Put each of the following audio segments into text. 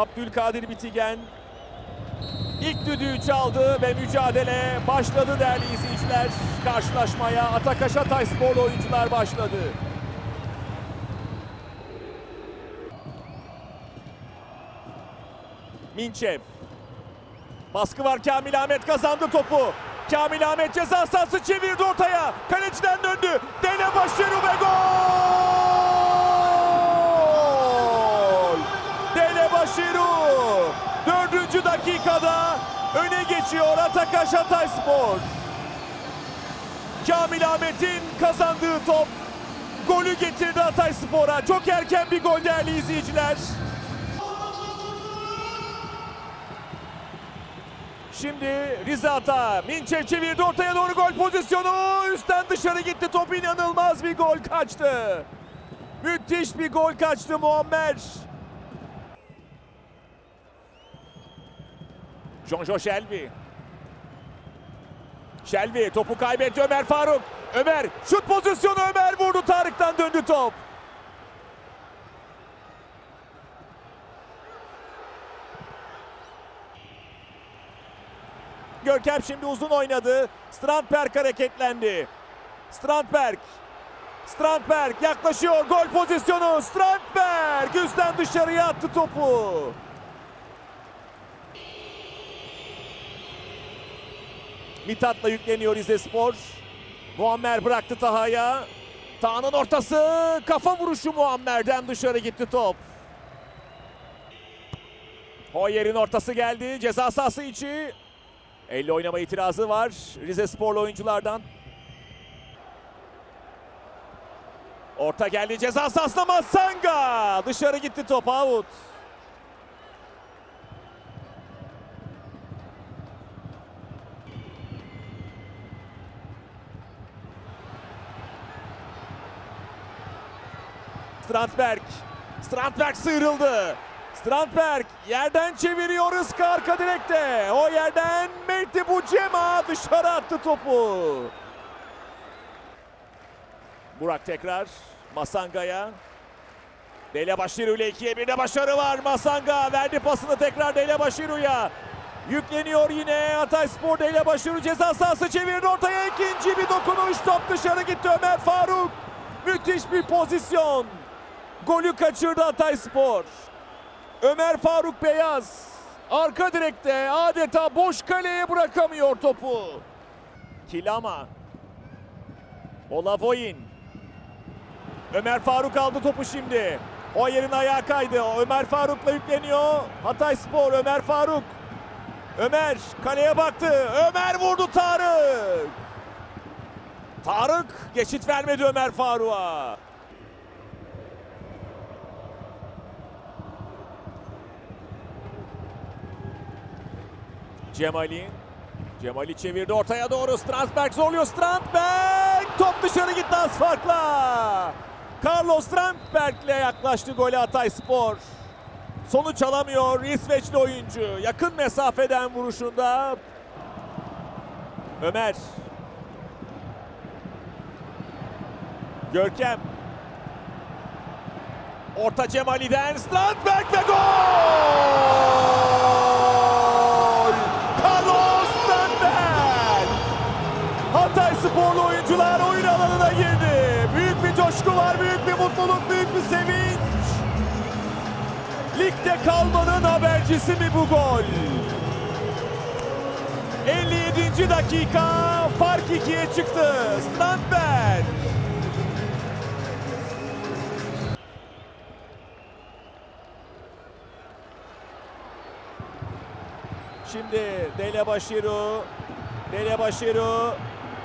Abdülkadir Bitigen ilk düdüğü çaldı ve mücadele başladı değerli izleyiciler. Karşılaşmaya Atakaş Hatay sporlu oyuncular başladı. Minçev. Baskı var Kamil Ahmet kazandı topu. Kamil Ahmet ceza sahası çevirdi ortaya. Kaleciden döndü. Dene Başarı ve gol! Öne geçiyor Atakaş Hatay Spor. Kamil Ahmet'in kazandığı top golü getirdi Hatay Spor'a. Çok erken bir gol değerli izleyiciler. Şimdi Rize Ata. Minçev çevirdi ortaya doğru gol pozisyonu. Üstten dışarı gitti. Top inanılmaz bir gol kaçtı. Müthiş bir gol kaçtı Muammer. Jonjo Shelby. Shelby topu kaybetti Ömer Faruk. Ömer şut pozisyonu Ömer vurdu Tarık'tan döndü top. Görkem şimdi uzun oynadı. Strandberg hareketlendi. Strandberg. Strandberg yaklaşıyor. Gol pozisyonu. Strandberg üstten dışarıya attı topu. Mithat'la yükleniyor Rize Spor. Muammer bıraktı Taha'ya. Taha'nın ortası. Kafa vuruşu Muammer'den dışarı gitti top. Hoyer'in ortası geldi. Ceza sahası içi. Elle oynama itirazı var Rize Sporlu oyunculardan. Orta geldi ceza sahasına Masanga. Dışarı gitti top out. Strandberg. Strandberg sıyrıldı. Strandberg yerden çeviriyor Iska arka direkte. O yerden Mehdi Bucema dışarı attı topu. Burak tekrar Masanga'ya. Dele Başiru ile ikiye bir de başarı var. Masanga verdi pasını tekrar Dele Başiru'ya. Yükleniyor yine Hatay Spor Dele Başiru ceza sahası çevirdi ortaya ikinci bir dokunuş top dışarı gitti Ömer Faruk. Müthiş bir pozisyon. Golü kaçırdı Hatay Spor. Ömer Faruk Beyaz arka direkte adeta boş kaleye bırakamıyor topu. Kilama. Olavoyin. Ömer Faruk aldı topu şimdi. O yerin ayağı kaydı. Ömer Faruk'la yükleniyor. Hatay Spor Ömer Faruk. Ömer kaleye baktı. Ömer vurdu Tarık. Tarık geçit vermedi Ömer Faruk'a. Cemali. Cemali çevirdi ortaya doğru. Strasberg zorluyor. Strandberg top dışarı gitti az farkla. Carlos Strandberg ile yaklaştı gole Hatay Spor. Sonuç alamıyor İsveçli oyuncu. Yakın mesafeden vuruşunda Ömer. Görkem. Orta Cemali'den Strandberg ve gol! Sporlu oyuncular oyun alanına girdi. Büyük bir coşku var, büyük bir mutluluk, büyük bir sevinç. Ligde kalmanın habercisi mi bu gol? 57. dakika fark ikiye çıktı. Strandberg. Şimdi Dele Başiru. Dele Başiru.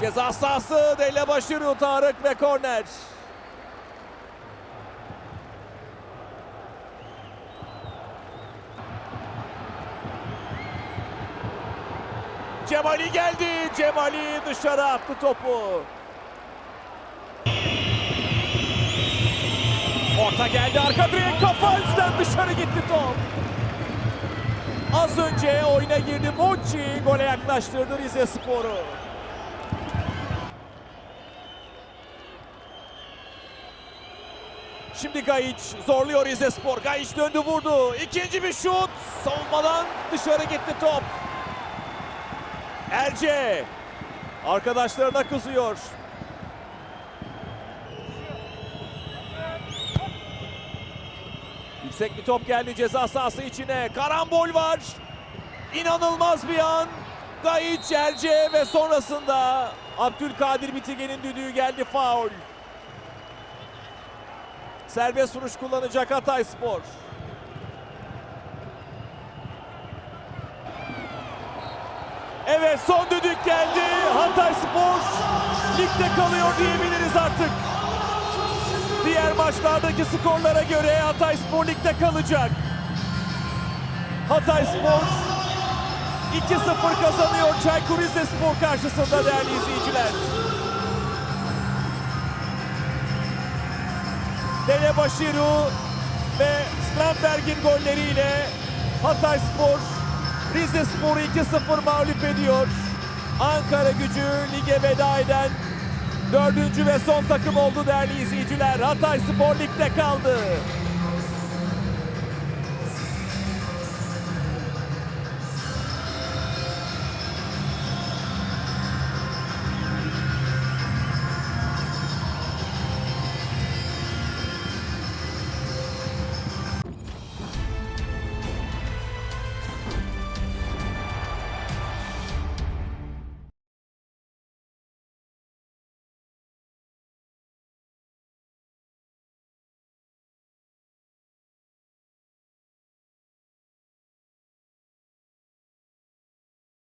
Ceza sahası Dele Başiru Tarık ve korner. Cemali geldi. Cemali dışarı attı topu. Orta geldi arka direk kafa üstten dışarı gitti top. Az önce oyuna girdi Monchi gole yaklaştırdı Rize Sporu. Şimdi Gayiç zorluyor Rizespor. Gayiç döndü vurdu. İkinci bir şut. Savunmadan dışarı gitti top. Erce. Arkadaşlarına kızıyor. Yüksek bir top geldi ceza sahası içine. Karambol var. İnanılmaz bir an. Gayiç, Erce ve sonrasında Abdülkadir Bitigen'in düdüğü geldi faul. Serbest vuruş kullanacak Hatay Spor. Evet son düdük geldi. Hatay Spor ligde kalıyor diyebiliriz artık. Diğer maçlardaki skorlara göre Hatay Spor ligde kalacak. Hatay Spor 2-0 kazanıyor Çaykur Rizespor karşısında değerli izleyiciler. Dele Bashiru ve Slamberg'in golleriyle Hatay Spor Rize Spor'u 2-0 mağlup ediyor. Ankara gücü lige veda eden dördüncü ve son takım oldu değerli izleyiciler. Hatay Spor ligde kaldı.